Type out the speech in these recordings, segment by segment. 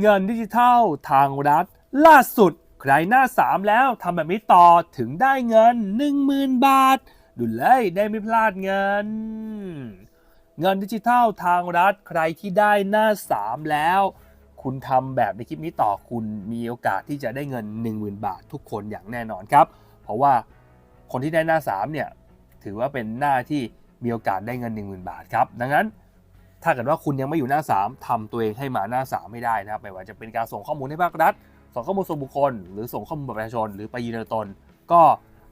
เงินดิจิทัลทางรัฐ ล่าสุดใครหน้า 3 แล้วทำแบบนี้ต่อถึงได้เงิน 10,000 บาท ดูเลยได้ไม่พลาดเงิน เงินดิจิทัลทางรัฐใครที่ได้หน้า 3 แล้ว คุณทำแบบในคลิปนี้ต่อคุณมีโอกาสที่จะได้เงิน 10,000 บาททุกคนอย่างแน่นอนครับ เพราะว่าคนที่ได้หน้า 3 เนี่ย ถือว่าเป็นหน้าที่มีโอกาสได้เงิน 10,000 บาทครับ ดังนั้น ถ้าเกิดว่าคุณยังไม่อยู่หน้า 3ทำตัวเองให้มาหน้า 3 ไม่ได้นะครับไม่ว่าจะเป็นการส่งข้อมูลให้ภาครัฐ ส่งข้อมูลส่วนบุคคล หรือส่งข้อมูลประชาชน หรือไปยืนยันตัวตนก็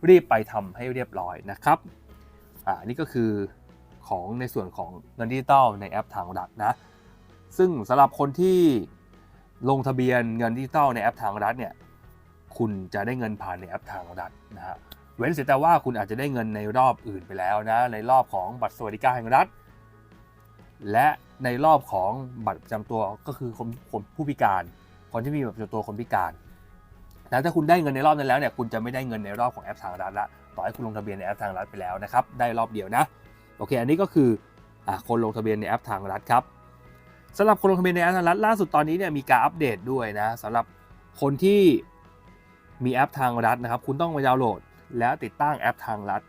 รีบไปทำให้เรียบร้อยนะครับอ่านี่ก็คือของในส่วนของเงินดิจิตอลในแอปทางรัฐนะซึ่งสำหรับคนที่ลงทะเบียนเงินดิจิตอลในแอปทางรัฐเนี่ยคุณจะได้เงินผ่านในแอปทางรัฐนะฮะเว้นเสียแต่ว่าคุณอาจจะได้เงินในรอบอื่นไปแล้วนะในรอบของบัตรสวัสดิการแห่งรัฐ และในรอบของบัตรประจำตัวก็คือคนคนผู้พิการ คนที่มีบัตรประจำตัวคนพิการแล้วถ้าคุณได้เงินในรอบนั้นแล้วเนี่ยคุณจะไม่ได้เงินในรอบของแอปทางรัฐละต่อให้คุณลงทะเบียนในแอปทางรัฐไปแล้วนะครับได้รอบเดียวนะโอเค อันนี้ก็คืออคนลงทะเบียนในแอปทางรัฐครับสำหรับคนลงทะเบียนในแอปทางรัฐล่าสุดตอนนี้เนี่ยมีการอัปเดตด้วยนะสำหรับคนที่มีแอปทางรัฐนะครับ คุณต้องมาดาวน์โหลด แล้วติดตั้งแอปทางรัฐ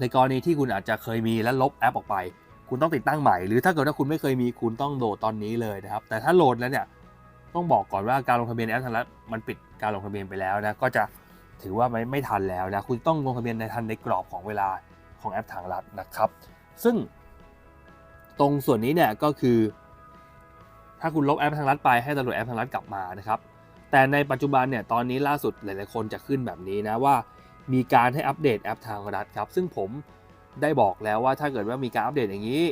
ในกรณีที่คุณอาจจะเคยมีและลบแอปออกไป คุณต้องติดตั้งใหม่ หรือถ้าเกิดว่าคุณไม่เคยมีคุณต้องโหลดตอนนี้เลยนะครับ แต่ถ้าโหลดแล้วเนี่ยต้องบอกก่อนว่าการลงทะเบียนแอปทางรัฐมันปิดการลงทะเบียนไปแล้วนะก็จะถือว่าไม่ไม่ทันแล้วนะคุณต้องลงทะเบียนในทันในกรอบของเวลาของแอปทางรัฐนะครับ ซึ่งตรงส่วนนี้เนี่ยก็คือ ถ้าคุณลบแอปทางรัฐไปให้ดาวน์โหลดแอปทางรัฐกลับมานะครับ แต่ในปัจจุบันเนี่ยตอนนี้ล่าสุดหลาย ๆ คนจะขึ้นแบบนี้นะว่า มีการให้อัปเดตแอปทางรัฐครับ ซึ่งผม ได้บอกแล้วว่าถ้าเกิดว่ามีการอัปเดตอย่างนี้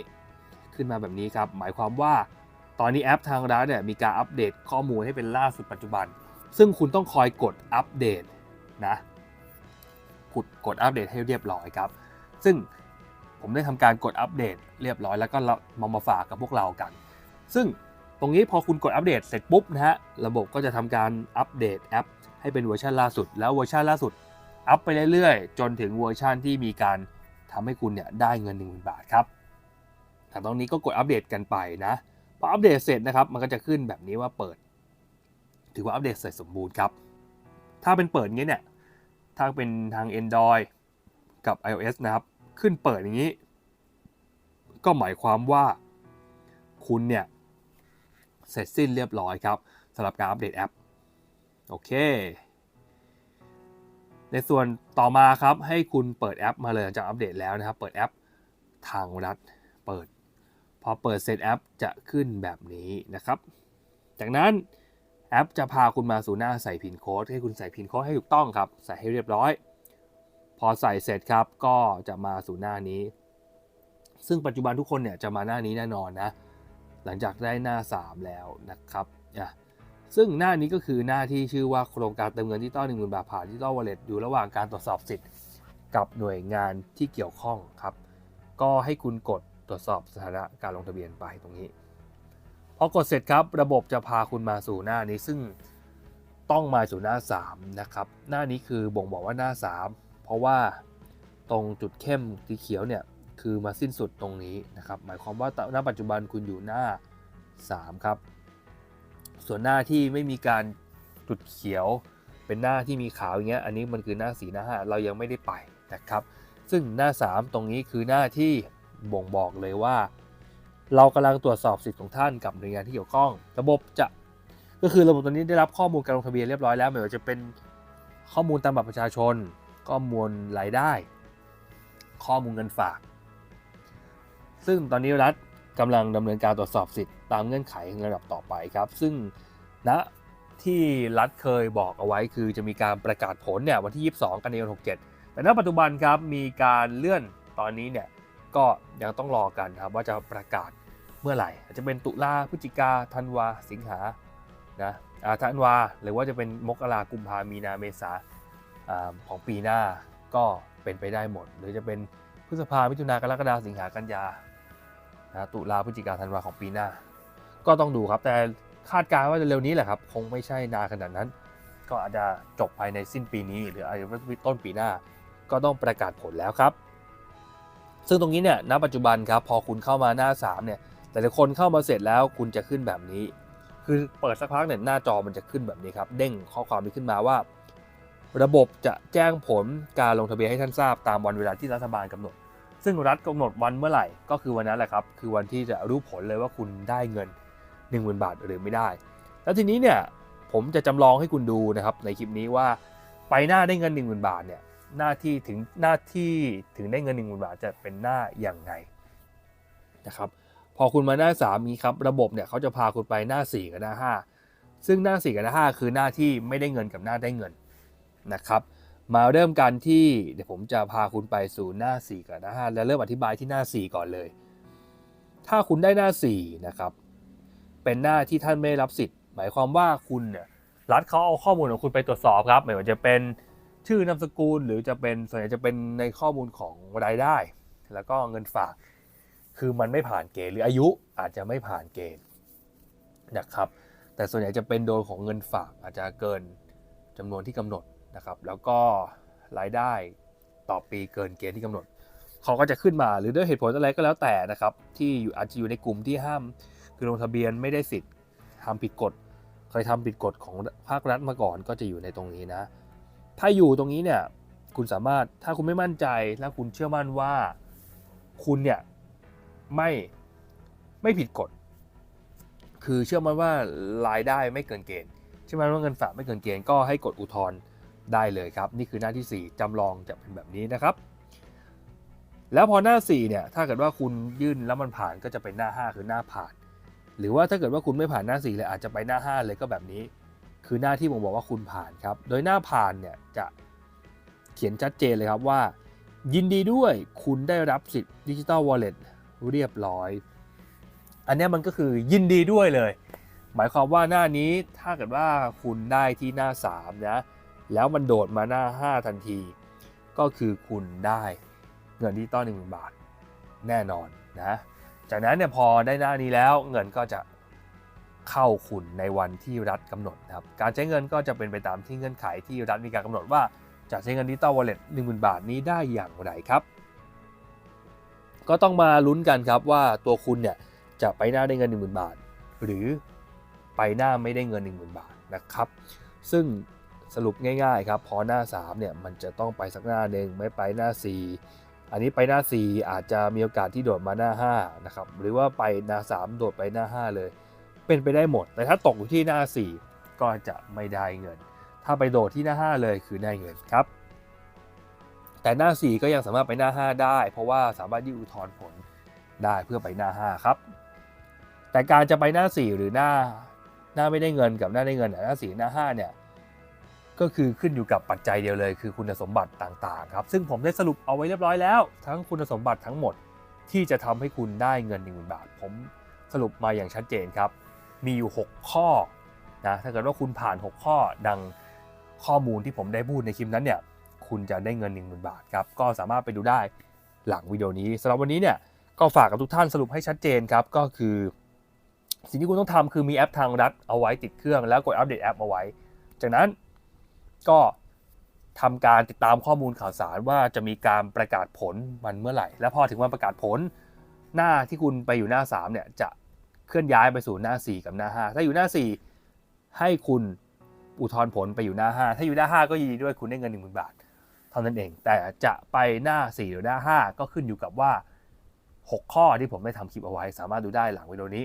ขึ้นมาแบบนี้ครับ หมายความว่าตอนนี้แอปทางรัฐเนี่ยมีการอัปเดตข้อมูลให้เป็นล่าสุดปัจจุบัน ซึ่งคุณต้องคอยกดอัปเดตนะกดกดอัปเดตให้เรียบร้อยครับ ซึ่งผมได้ทำการกดอัปเดตเรียบร้อยแล้วก็มามาฝากกับพวกเรากัน ซึ่งตรงนี้พอคุณกดอัปเดตเสร็จปุ๊บนะฮะระบบก็จะทำการอัปเดตแอป ให้เป็นเวอร์ชันล่าสุด แล้วเวอร์ชันล่าสุด อัพไปเรื่อยๆ จนถึงเวอร์ชันที่มีการ ทำให้คุณเนี่ยได้เงิน 1 0,000 บาทครับแต่ตรงนี้ก็กดอัปเดตกันไปนะพออัปเดตเสร็จนะครับมันก็จะขึ้นแบบนี้ว่าเปิด ถือว่าอัปเดตเสร็จสมบูรณ์ครับ ถ้าเป็นเปิดอย่างนี้เนี่ยถ้าเป็นทาง Android กับ iOS นะครับ ขึ้นเปิดอย่างนี้ ก็หมายความว่าคุณเนี่ยเสร็จสิ้นเรียบร้อยครับสำหรับการอัปเดตแอป โอเค ในส่วนต่อมาครับให้คุณเปิดแอปมาเลยหลังจากอัปเดตแล้วนะครับ เปิดแอปทางรัฐเปิด พอเปิดเสร็จแอปจะขึ้นแบบนี้นะครับ จากนั้นแอปจะพาคุณมาสู่หน้าใส่พินโค้ดให้คุณใส่พินโค้ดให้ถูกต้องครับ ใส่ให้เรียบร้อย พอใส่เสร็จครับก็จะมาสู่หน้านี้ ซึ่งปัจจุบันทุกคนเนี่ยจะมาหน้านี้แน่นอนนะ หลังจากได้หน้า 3 แล้วนะครับอะ ซึ่งหน้านี้ก็คือหน้าที่ชื่อว่าโครงการเติมเงินที่ต้อ1 0,000บาทผ่านที่ต้อ wallet อยู่ระหว่างการตรวจสอบสิทธิ์กับหน่วยงานที่เกี่ยวข้องครับ ก็ให้คุณกดตรวจสอบสถานะการลงทะเบียนไปตรงนี้ พอกดเสร็จครับระบบจะพาคุณมาสู่หน้านี้ซึ่งต้องมาสู่หน้า 3 นะครับ หน้านี้คือบ่งบอกว่าหน้า 3 เพราะว่าตรงจุดเข้มสีเขียวเนี่ยคือมาสิ้นสุดตรงนี้นะครับ หมายความว่าณปัจจุบันคุณอยู่หน้า 3 ครับ ส่วนหน้าที่ไม่มีการจุดเขียวเป็นหน้าที่มีขาวอย่างเงี้ยอันนี้มันคือหน้าสีหน้าห้าเรายังไม่ได้ไปนะครับ ซึ่งหน้า 3 ตรงนี้คือหน้าที่บ่งบอกเลยว่า เรากำลังตรวจสอบสิทธิ์ของท่านกับหน่วยงานที่เกี่ยวข้อง ระบบจะก็คือระบบตัวนี้ได้รับข้อมูลการลงทะเบียนเรียบร้อยแล้วไม่ว่าจะเป็นข้อมูลตามบัตรประชาชน ข้อมูลรายได้ ข้อมูลเงินฝาก ซึ่งตอนนี้รัฐ กำลังดำเนินการตรวจสอบสิทธิ์ตามเงื่อนไขระดับต่อไปครับ ซึ่งณที่รัฐเคยบอกเอาไว้คือจะมีการประกาศผลเนี่ยวันที่ 22 กันยายน 67 แต่ณปัจจุบันครับมีการเลื่อนตอนนี้เนี่ยก็ยังต้องรอกันครับว่าจะประกาศเมื่อไหร่อาจจะเป็นตุลาพฤศจิกาธันวาสิงหานะอาธันวาหรือว่าจะเป็นมกรากุมภามีนาเมษาอาของปีหน้าก็เป็นไปได้หมด หรือจะเป็นพฤษภามิถุนากรกฎาสิงหากันยา นะตุลาพฤศจิกาธันวาของปีหน้า ก็ต้องดูครับ แต่คาดการณ์ว่าจะเร็วนี้แหละครับ คงไม่ใช่นานขนาดนั้น ก็อาจจะจบภายในสิ้นปีนี้ หรืออาจจะต้นปีหน้า ก็ต้องประกาศผลแล้วครับ ซึ่งตรงนี้เนี่ยณปัจจุบันครับพอคุณเข้ามาหน้า3เนี่ยแต่ละคนเข้ามาเสร็จแล้วคุณจะขึ้นแบบนี้ คือเปิดสักพักเนี่ยหน้าจอมันจะขึ้นแบบนี้ครับ เด้งข้อความนี้ขึ้นมาว่า ระบบจะแจ้งผลการลงทะเบียนให้ท่านทราบตามวันเวลาที่รัฐบาลกำหนด ซึ่งรัฐกำหนดวันเมื่อไหร่ก็คือวันนั้นแหละครับ คือวันที่จะรู้ผลเลยว่าคุณได้เงิน 1 0,000 บาทหรือไม่ได้ แล้วทีนี้เนี่ยผมจะจำลองให้คุณดูนะครับในคลิปนี้ว่าไปหน้าได้เงิน 1 0,000 บาทเนี่ยหน้าที่ถึงหน้าที่ถึงได้เงิน 1 0,000 บาทจะเป็นหน้าอย่างไงนะครับพอคุณมาหน้า3นี้ครับระบบเนี่ยเขาจะพาคุณไปหน้า 4 กับหน้า 5 ซึ่งหน้า 4 กับหน้า 5 คือหน้าที่ไม่ได้เงินกับหน้าได้เงินนะครับ มาเริ่มกันที่เดี๋ยวผมจะพาคุณไปสู่หน้า 4 กับหน้า5แล้วเริ่มอธิบายที่หน้า 4 ก่อนเลย ถ้าคุณได้หน้า 4 นะครับ เป็นหน้าที่ท่านไม่รับสิทธิ์ หมายความว่าคุณเนี่ยรัฐเขาเอาข้อมูลของคุณไปตรวจสอบครับไม่ว่าจะเป็นชื่อนามสกุลหรือจะเป็นส่วนใหญ่จะเป็นในข้อมูลของรายได้ แล้วก็เงินฝาก คือมันไม่ผ่านเกณฑ์หรืออายุอาจจะไม่ผ่านเกณฑ์นะครับ แต่ส่วนใหญ่จะเป็นโดยของเงินฝากอาจจะเกินจำนวนที่กำหนด นะครับ แล้วก็รายได้ต่อปีเกินเกณฑ์ที่กำหนด เขาก็จะขึ้นมาหรือด้วยเหตุผลอะไรก็แล้วแต่นะครับ ที่อยู่อาจจะอยู่ในกลุ่มที่ห้าม คือลงทะเบียนไม่ได้สิทธิ์ทำผิดกฎเคยทำผิดกฎของภาครัฐมาก่อนก็จะอยู่ในตรงนี้นะ ถ้าอยู่ตรงนี้เนี่ยคุณสามารถถ้าคุณไม่มั่นใจและคุณเชื่อมั่นว่าคุณเนี่ยไม่ไม่ผิดกฎ คือเชื่อมั่นว่ารายได้ไม่เกินเกณฑ์เชื่อมั่นว่าเงินฝากไม่เกินเกณฑ์ก็ให้กดอุทธรณ์ ได้เลยครับ นี่คือหน้าที่ 4จำลองจะเป็นแบบนี้นะครับ แล้วพอหน้า 4 เนี่ย ถ้าเกิดว่าคุณยื่นแล้วมันผ่านก็จะเป็นหน้า 5 คือหน้าผ่าน หรือว่าถ้าเกิดว่าคุณไม่ผ่านหน้า 4 เลยอาจจะไปหน้า 5 เลยก็แบบนี้ คือหน้าที่ผมบอกว่าคุณผ่านครับ โดยหน้าผ่านเนี่ยจะเขียนชัดเจนเลยครับว่า ยินดีด้วยคุณได้รับสิทธิ์ดิจิตอลวอลเล็ตเรียบร้อย อันนี้มันก็คือยินดีด้วยเลย หมายความว่าหน้านี้ถ้าเกิดว่าคุณได้ที่หน้า 3 นะ แล้วมันโดดมาหน้า 5 ทันที ก็คือคุณได้เงินดิจิตอลหนึ่งบาทแน่นอนนะจากนั้นเนี่ยพอได้หน้านี้แล้วเงินก็จะเข้าคุณในวันที่รัฐกำหนดนะครับการใช้เงินก็จะเป็นไปตามที่เงื่อนไขที่รัฐมีการกำหนดว่าจะใช้เงินดิจิตอลวอลเล็ตหนึ่งหมื่นบาทนี้ได้อย่างไรครับ ก็ต้องมาลุ้นกันครับว่าตัวคุณเนี่ยจะไปหน้าได้เงิน 1 0,000 บาท หรือไปหน้าไม่ได้เงิน 1 0,000 บาทนะครับ ซึ่ง สรุปง่ายๆครับพอหน้า3เนี่ยมันจะต้องไปสักหน้าหนึ่งไม่ไปหน้า 4 อันนี้ไปหน้า 4 อาจจะมีโอกาสที่โดดมาหน้า5นะครับหรือว่าไปหน้า 3 โดดไปหน้า 5 เลย เป็นไปได้หมด แต่ถ้าตกอยู่ที่หน้า 4 ก็จะไม่ได้เงิน ถ้าไปโดดที่หน้า 5 เลยคือได้เงินครับ แต่หน้า 4 ก็ยังสามารถไปหน้า 5 ได้ เพราะว่าสามารถยื่นอุทธรณ์ผลได้เพื่อไปหน้า 5 ครับ แต่การจะไปหน้า 4 หรือหน้าหน้าไม่ได้เงินกับหน้าได้เงินหน้า4หน้า5เนี่ย ก็คือขึ้นอยู่กับปัจจัยเดียวเลยคือคุณสมบัติต่างๆครับซึ่งผมได้สรุปเอาไว้เรียบร้อยแล้ว ทั้งคุณสมบัติทั้งหมดที่จะทำให้คุณได้เงิน1 0,000บาท ผมสรุปมาอย่างชัดเจนครับ มีอยู่ 6 ข้อนะถ้าเกิดว่าคุณผ่าน 6 ข้อดังข้อมูลที่ผมได้พูดในคลิปนั้นเนี่ยคุณจะได้เงิน 1 0,000 บาทครับก็สามารถไปดูได้หลังวิดีโอนี้สำหรับวันนี้เนี่ยก็ฝากกับทุกท่านสรุปให้ชัดเจนครับก็คือ สิ่งที่คุณต้องทำคือมีแอปทางรัฐเอาไว้ติดเครื่องแล้วกดอัปเดตแอปเอาไว้ จากนั้น ก็ทำการติดตามข้อมูลข่าวสารว่าจะมีการประกาศผลมันเมื่อไหร่ และพอถึงวันประกาศผล หน้าที่คุณไปอยู่หน้า 3 เนี่ยจะเคลื่อนย้ายไปสู่หน้า 4 กับหน้า 5 ถ้าอยู่หน้า 4 ให้คุณอุทธรณ์ผลไปอยู่หน้า 5 ถ้าอยู่หน้า 5 ก็ยินดีด้วยคุณได้เงิน 1 0,000 บาท เท่านั้นเอง แต่จะไปหน้า 4 หรือหน้า 5 ก็ขึ้นอยู่กับว่า 6 ข้อที่ผมได้ทำคลิปเอาไว้ สามารถดูได้หลังวิดีโอนี้